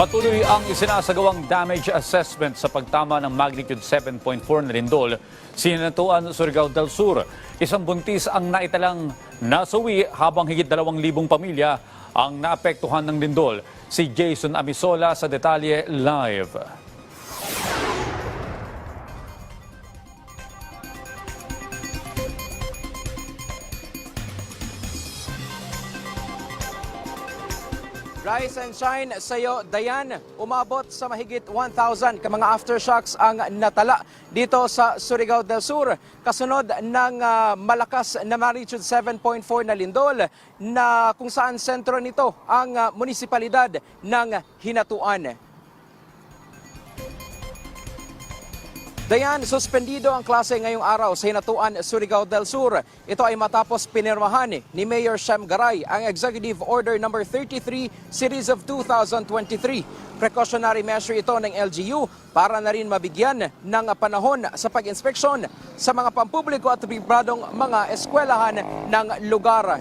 Patuloy ang isinasagawang damage assessment sa pagtama ng magnitude 7.4 na lindol sinatuan Surigao del Sur. Isang buntis ang naitalang nasawi habang higit 2,000 pamilya ang naapektuhan ng lindol. Si Jason Amisola sa detalye live. Rise and shine sa iyo, Dayan. Umabot sa mahigit 1,000 ka mga aftershocks ang natala dito sa Surigao del Sur. Kasunod ng ah, malakas na magnitude 7.4 na lindol na kung saan sentro nito ang ah, munisipalidad ng Hinatuan. Dayan, suspendido ang klase ngayong araw sa Hinatuan, Surigao del Sur. Ito ay matapos pinirmahan ni Mayor Shem Garay ang Executive Order No. 33 Series of 2023. Precautionary measure ito ng LGU para na rin mabigyan ng panahon sa pag-inspeksyon sa mga pampubliko at pribadong mga eskwelahan ng lugar.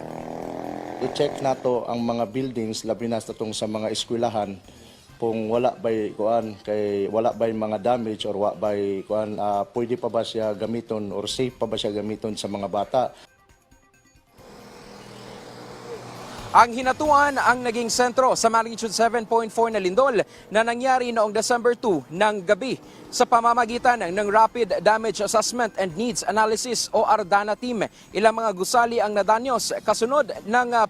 i-check nato ang mga buildings labi na sa mga eskwelahan kung wala bay kuan kay wala bay mga damage or wa bay kuan ah, pwede pa ba siya gamiton or safe pa ba siya gamiton sa mga bata Ang hinatuan ang naging sentro sa magnitude 7.4 na lindol na nangyari noong December 2 ng gabi sa pamamagitan ng Rapid Damage Assessment and Needs Analysis o ARDANA team. Ilang mga gusali ang nadanyos kasunod ng ah,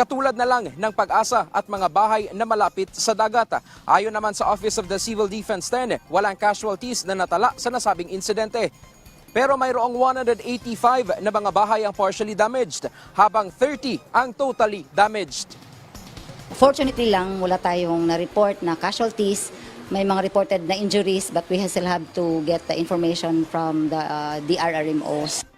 Katulad na lang ng pag-asa at mga bahay na malapit sa dagat. Ayon naman sa Office of the Civil Defense 10, walang casualties na natala sa nasabing insidente. Pero mayroong 185 na mga bahay ang partially damaged, habang 30 ang totally damaged. Fortunately lang, wala tayong na-report na casualties. May mga reported na injuries but we still have to get the information from the uh, DRRMOs.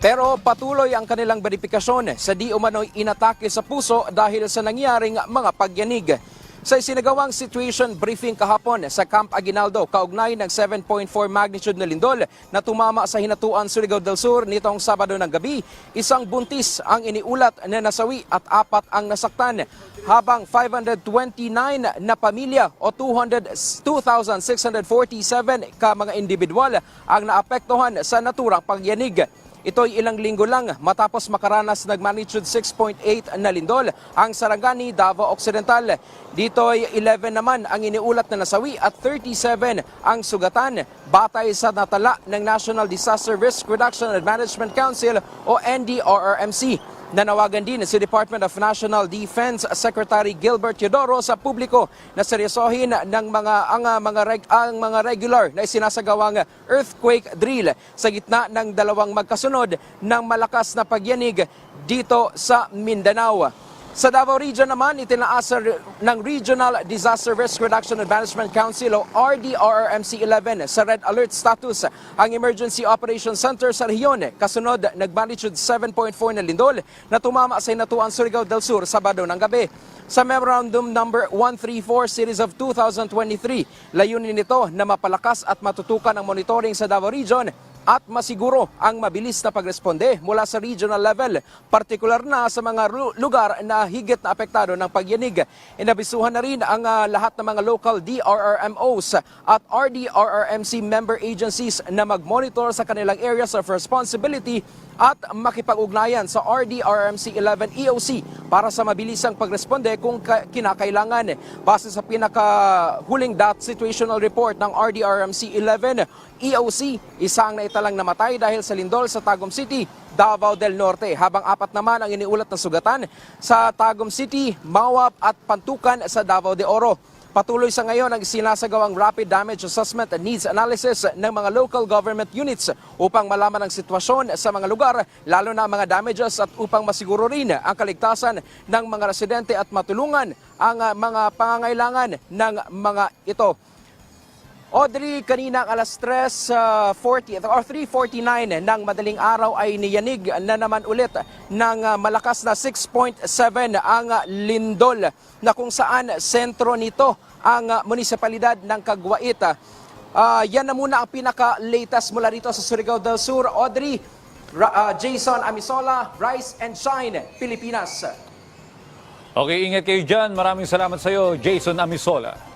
Pero patuloy ang kanilang verifikasyon sa di umano'y inatake sa puso dahil sa nangyaring mga pagyanig. Sa isinagawang situation briefing kahapon sa Camp Aguinaldo, kaugnay ng 7.4 magnitude na lindol na tumama sa Hinatuan, Surigao del Sur nitong Sabado ng gabi, isang buntis ang iniulat na nasawi at apat ang nasaktan, habang 529 na pamilya o 200 2,647 ka mga individual ang naapektuhan sa naturang pagyanig. Ito'y ilang linggo lang matapos makaranas ng magnitude 6.8 na lindol ang Sarangani, Davao Occidental. Dito'y 11 naman ang iniulat na nasawi at 37 ang sugatan batay sa natala ng National Disaster Risk Reduction and Management Council o NDRRMC. Nanawagan din si Department of National Defense Secretary Gilbert Teodoro sa publiko na seryosohin ng mga ang ah, mga reg- ang mga regular na isinasagawang earthquake drill sa gitna ng dalawang magkasunod ng malakas na pagyanig dito sa Mindanao. Sa Davao Region naman, itinaas ng Regional Disaster Risk Reduction and Management Council o RDRRMC 11 sa red alert status ang Emergency Operations Center sa rehiyon kasunod nag-magnitude 7.4 na lindol na tumama sa Hinatuan, Surigao del Sur Sabado ng gabi. Sa Memorandum Number 134 Series of 2023, layunin nito na mapalakas at matutukan ang monitoring sa Davao Region at masiguro ang mabilis na pagresponde mula sa regional level, partikular na sa mga lu- lugar na higit na apektado ng pagyanig. Inabisuhan na rin ang ah, lahat ng mga local DRRMOs at RDRRMC member agencies na mag-monitor sa kanilang areas of responsibility at makipag-ugnayan sa RDRMC 11 EOC para sa mabilisang pagresponde kung ka- kinakailangan. Base sa pinakahuling DAT situational report ng RDRMC 11 EOC, isang naitalang namatay dahil sa lindol sa Tagum City, Davao del Norte, habang apat naman ang iniulat na sugatan sa Tagum City, Mawab at Pantukan sa Davao de Oro. Patuloy sa ngayon ang sinasagawang rapid damage assessment and needs analysis ng mga local government units upang malaman ang sitwasyon sa mga lugar, lalo na ang mga damages at upang masiguro rin ang kaligtasan ng mga residente at matulungan ang mga pangangailangan ng mga ito. Audrey, kanina ang alas 3.40 or 3.49 ng madaling araw ay niyanig na naman ulit ng ah, malakas na 6.7 ang ah, lindol na kung saan sentro nito ang ah, munisipalidad ng Kagwait. Ah, yan na muna ang pinaka-latest mula rito sa Surigao del Sur. Audrey, ah, Jason Amisola, Rise and Shine, Pilipinas. Okay, ingat kayo dyan. Maraming salamat sa iyo, Jason Amisola.